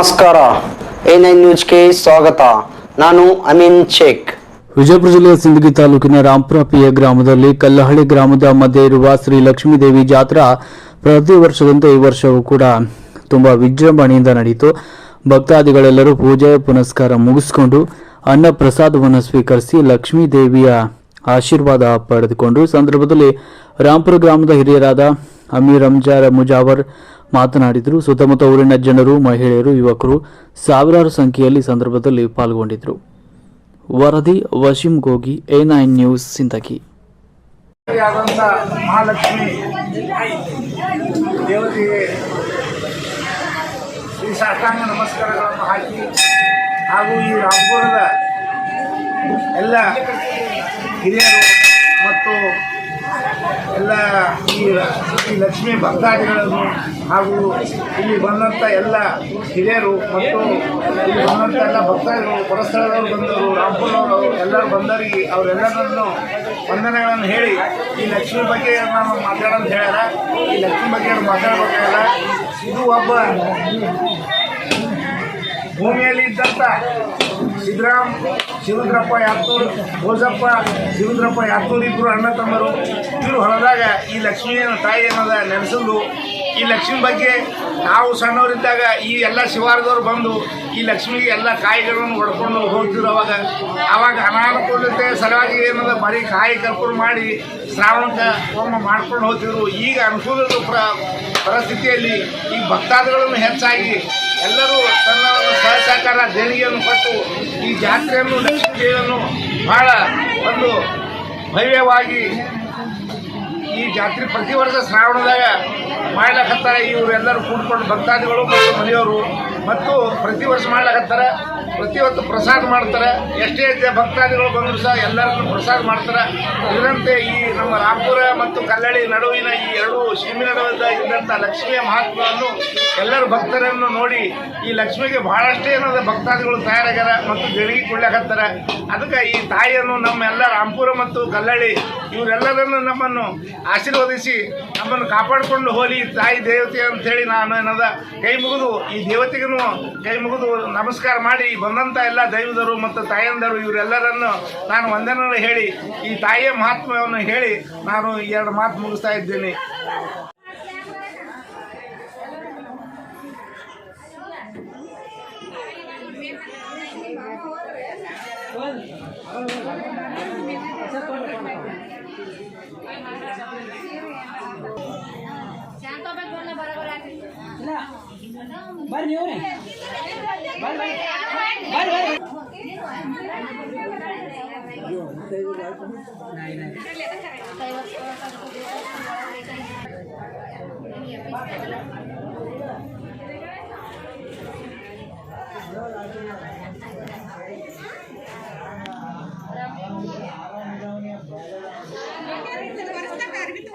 ನಮಸ್ಕಾರ. A nine ನ್ಯೂಸ್ಗೆ ಸ್ವಾಗತ. ನಾನು ಅಮೀನ್ ಶೇಖ್. ವಿಜಯಪುರ ಜಿಲ್ಲೆಯ ಸಿಂದಗಿ ತಾಲೂಕಿನ ರಾಂಪುರ ಪಿಯ ಗ್ರಾಮದಲ್ಲಿ ಕಲ್ಲಹಳ್ಳಿ ಗ್ರಾಮದ ಮಧ್ಯೆ ಇರುವ ಶ್ರೀ ಲಕ್ಷ್ಮೀದೇವಿ ಜಾತ್ರಾ ಪ್ರತಿ ವರ್ಷದಂತೆ ಈ ವರ್ಷವೂ ಕೂಡ ತುಂಬಾ ವಿಜೃಂಭಣೆಯಿಂದ ನಡೆಯಿತು ಭಕ್ತಾದಿಗಳೆಲ್ಲರೂ ಪೂಜೆ, ಪುನಸ್ಕಾರ ಮುಗಿಸಿಕೊಂಡು ಅನ್ನ ಪ್ರಸಾದವನ್ನು ಸ್ವೀಕರಿಸಿ ಲಕ್ಷ್ಮೀ ದೇವಿಯ ಆಶೀರ್ವಾದ ಪಡೆದುಕೊಂಡು ಸಂದರ್ಭದಲ್ಲಿ ರಾಂಪುರ ಗ್ರಾಮದ ಹಿರಿಯರಾದ ಅಮೀರ್ ರಂಜಾರ್ ಮುಜಾವರ್ ಮಾತನಾಡಿದರು. ಸುತ್ತಮುತ್ತ ಊರಿನ ಜನರು, ಮಹಿಳೆಯರು, ಯುವಕರು ಸಾವಿರಾರು ಸಂಖ್ಯೆಯಲ್ಲಿ ಸಂದರ್ಭದಲ್ಲಿ ಪಾಲ್ಗೊಂಡಿದ್ದರು. ವರದಿ, Wasim Gogi, A nine news, Sindagi. Mahalakshmi ದೇವತೆಗೆ ಈ ಸಾಷ್ಟಾಂಗ ನಮಸ್ಕಾರಗಳನ್ನು ಹಾಕಿ ಹಾಗೂ ಈ ರಾಮಪುರದ ಎಲ್ಲ ಹಿರಿಯರು ಮತ್ತು ಎಲ್ಲ ಈ ಈ ಲಕ್ಷ್ಮೀ ಭಕ್ತಾದಿಗಳನ್ನು ಹಾಗೂ ಇಲ್ಲಿ ಬಂದಂಥ ಎಲ್ಲ ಹಿರಿಯರು ಮತ್ತು ಇಲ್ಲಿ ಬಂದಂಥ ಎಲ್ಲ ಭಕ್ತಾದಿಗಳು ಪರಸ್ಥಳದವರು ಬಂದರು ರಾಮ್ಪುರವರು ಎಲ್ಲರೂ ಬಂದವರಿಗೆ ಅವರೆಲ್ಲರನ್ನು ವಂದನೆಗಳನ್ನು ಹೇಳಿ ಈ ಲಕ್ಷ್ಮಿ ಬಗ್ಗೆ ನಾನು ಮಾತಾಡೋದು ಹೇಳ್ಯಾರ ಈ ಲಕ್ಷ್ಮಿ ಬಗ್ಗೆ ಮಾತಾಡಬೇಕಲ್ಲ ಇದು ಒಬ್ಬ ಭೂಮಿಯಲ್ಲಿ ಇದ್ದಂಥ ಸಿದ್ದರಾಮ್ ಶಿವಂದ್ರಪ್ಪ ಯಾತೂರ್ ಭೋಜಪ್ಪ ಶಿವಂದ್ರಪ್ಪ ಯಾತೂರ್ ಇಬ್ಬರು ಅಣ್ಣ ತಮ್ಮರು, ಇವರು ಹೊಲದಾಗ ಈ ಲಕ್ಷ್ಮಿಯ ತಾಯಿ ಅನ್ನೋದ ನೆನೆಸಲು ಈ ಲಕ್ಷ್ಮಿ ಬಗ್ಗೆ ನಾವು ಸಣ್ಣವರಿದ್ದಾಗ ಈ ಎಲ್ಲ ಶಿವಾರದವ್ರು ಬಂದು ಈ ಲಕ್ಷ್ಮಿಗೆ ಎಲ್ಲ ಕಾಯಿಗಳನ್ನು ಹೊಡ್ಕೊಂಡು ಹೋಗ್ತಿದ್ರು ಅವಾಗ. ಆವಾಗ ಅನಾನುಕೂಲತೆ ಸಲುವಾಗಿ ಏನದ ಬರೀ ಕಾಯಿ ಕರ್ಕೊಂಡು ಮಾಡಿ ಶ್ರಾವಣಕ್ಕೆ ಹೋಮ ಮಾಡ್ಕೊಂಡು ಹೋಗ್ತಿದ್ರು. ಈಗ ಅನುಕೂಲದ ಪ್ರ ಪರಿಸ್ಥಿತಿಯಲ್ಲಿ ಈ ಭಕ್ತಾದಿಗಳನ್ನು ಹೆಚ್ಚಾಗಿ ಎಲ್ಲರೂ ತನ್ನ ಒಂದು ಸಹಸಹಕಾರ ದೇಣಿಗೆಯನ್ನು ಕೊಟ್ಟು ಈ ಜಾತ್ರೆಯನ್ನು ಲಕ್ಷ್ಮೀ ದೇವಿಯನ್ನು ಬಹಳ ಒಂದು ಭವ್ಯವಾಗಿ ಈ ಜಾತ್ರೆ ಪ್ರತಿ ವರ್ಷ ಶ್ರಾವಣದಾಗ ಮಾಡ್ಲಕತ್ತಾರ. ಇವರೆಲ್ಲರೂ ಕೂಡ್ಕೊಂಡು ಭಕ್ತಾದಿಗಳು ಮತ್ತು ಮನೆಯವರು. ಮತ್ತು ಪ್ರತಿ ವರ್ಷ ಮಾಡ್ಲಕತ್ತಾರ. ಪ್ರತಿಯೊತ್ತು ಪ್ರಸಾದ ಮಾಡ್ತಾರೆ. ಎಷ್ಟೇ ಭಕ್ತಾದಿಗಳು ಬಂದರೂ ಸಹ ಎಲ್ಲರನ್ನು ಪ್ರಸಾದ ಮಾಡ್ತಾರೆ. ಇದರಂತೆ ಈ ನಮ್ಮ ರಾಮಪುರ ಮತ್ತು ಕಲ್ಲಳ್ಳಿ ನಡುವಿನ ಈ ಎರಡು ಇದ್ದಂಥ ಲಕ್ಷ್ಮಿಯ ಮಹತ್ವವನ್ನು ಎಲ್ಲರ ಭಕ್ತರನ್ನು ನೋಡಿ ಈ ಲಕ್ಷ್ಮಿಗೆ ಬಹಳಷ್ಟೇ ಏನಾದ ಭಕ್ತಾದಿಗಳು ತಯಾರಾಗ್ಯಾರ ಮತ್ತು ಬೆಳಗಿ ಕೊಡ್ಲಾಕತ್ತಾರ. ಅದಕ್ಕೆ ಈ ತಾಯಿಯನ್ನು ನಮ್ಮೆಲ್ಲ ರಾಂಪುರ ಮತ್ತು ಕಲ್ಲಳ್ಳಿ ಇವರೆಲ್ಲರನ್ನು ನಮ್ಮನ್ನು ಆಶೀರ್ವದಿಸಿ ನಮ್ಮನ್ನು ಕಾಪಾಡಿಕೊಂಡು ಹೋಲಿ ತಾಯಿ ದೇವತೆ ಅಂತೇಳಿ ನಾನು ಏನದ ಕೈ ಮುಗಿದು ಈ ದೇವತೆಗೂ ಕೈ ಮುಗಿದು ನಮಸ್ಕಾರ ಮಾಡಿ ಬಂದಂಥ ಎಲ್ಲ ದೈವದರು ಮತ್ತು ತಾಯಂದರು ಇವರೆಲ್ಲರನ್ನು ನಾನು ವಂದನೆ ಹೇಳಿ ಈ ತಾಯಿಯ ಮಹಾತ್ಮವನ್ನು ಹೇಳಿ ನಾನು ಎರಡು ಮಾತು ಮುಗಿಸ್ತಾ ಇದ್ದೇನೆ. ಬರ್ರಿ ನೀವು ಬರ್ರಿ ಬರ್ರಿ ಬರ್ರಿ ಬರ್ರಿ